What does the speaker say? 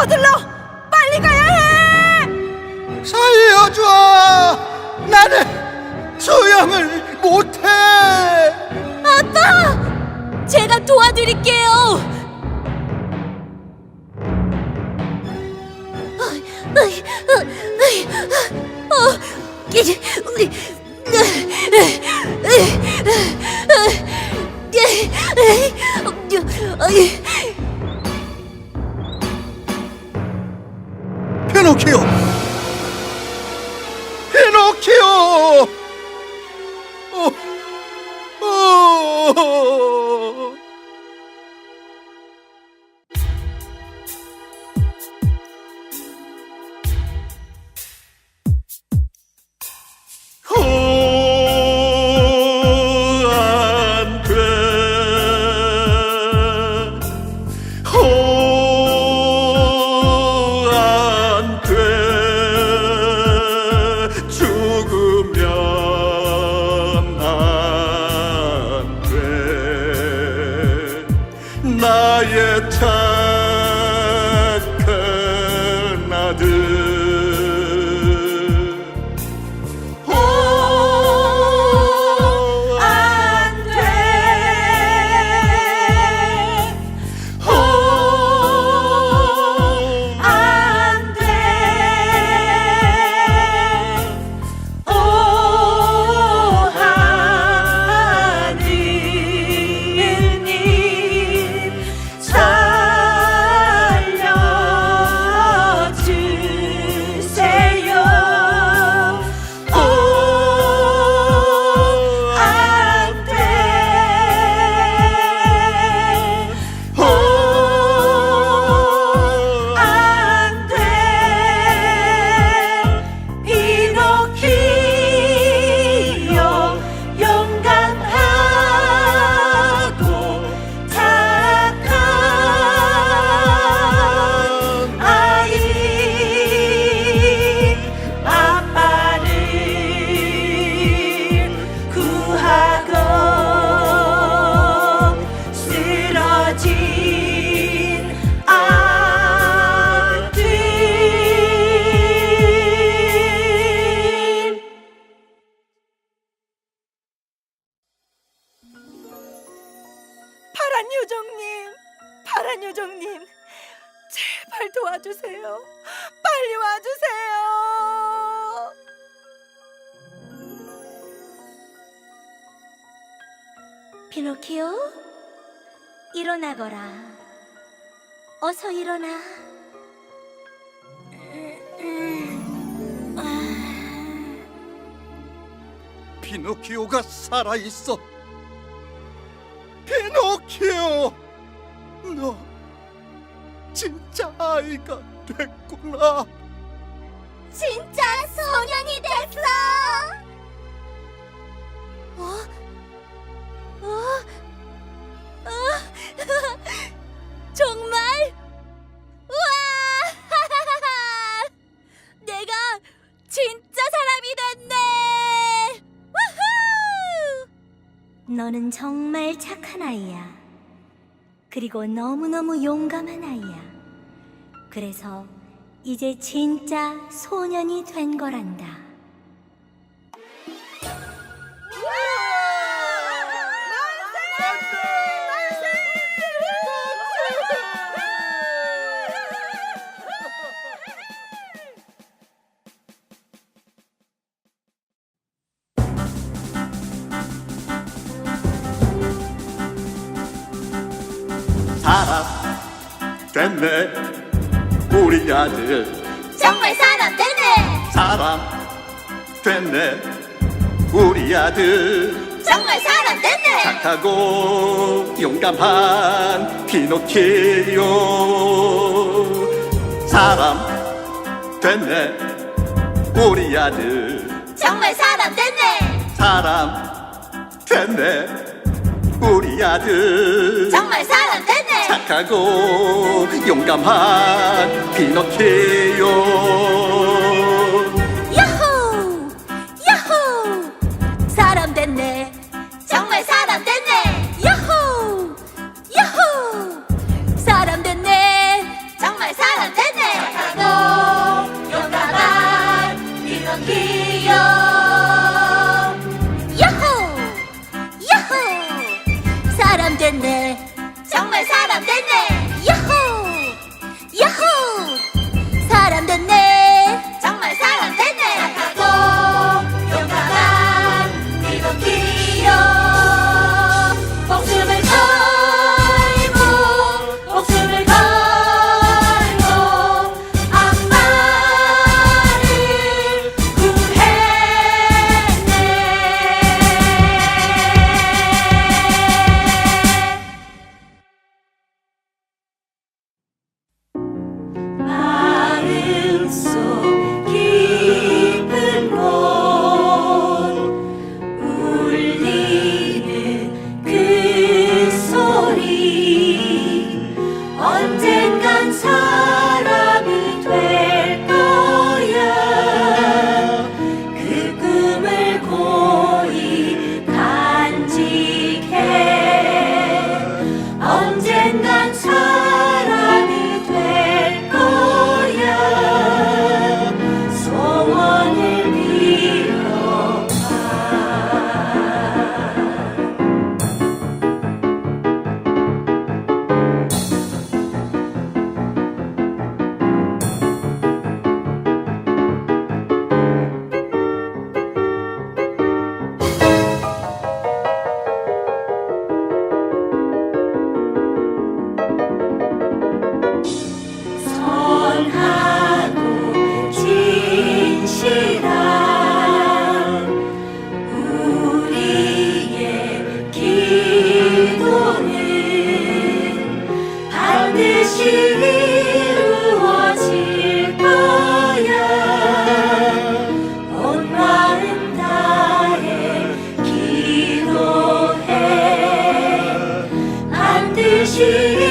서둘러 빨리 가야 해. 살려줘! 나는 수영을 못해! 아빠, 제가 도와드릴게요. 어이, 나의 착 파란 요정님, 파란 요정님, 제발 도와주세요. 빨리 와주세요. 피노키오, 일어나거라. 어서 일어나. 피노키오가 살아 있어. 피노키오, 너 진짜 아이가 됐구나. 진짜 소년이 됐어. 어? 어? 어? 정말? 우와! 내가 진짜 사람이 됐네. 우후! 너는 정말 착한 아이야. 그리고 너무너무 용감한 아이야. 그래서 이제 진짜 소년이 된 거란다. 사람 됐네, 우리 아들. 정말 사람 됐네. 사람 됐네, 우리 아들. 정말 사람 됐네. 착하고 용감한 피노키오 사람 됐네 우리 아들 정말 사람 됐네. 사람 됐네 우리 아들 정말 사람. 착하고 용감한 피노키오 야호! 야호! 사람 됐네 정말 사람 됐네 야호! 야호! 사람 됐네 정말 사람 됐네 착하고 용감한 피노키오 야호! 야호! 야호 반드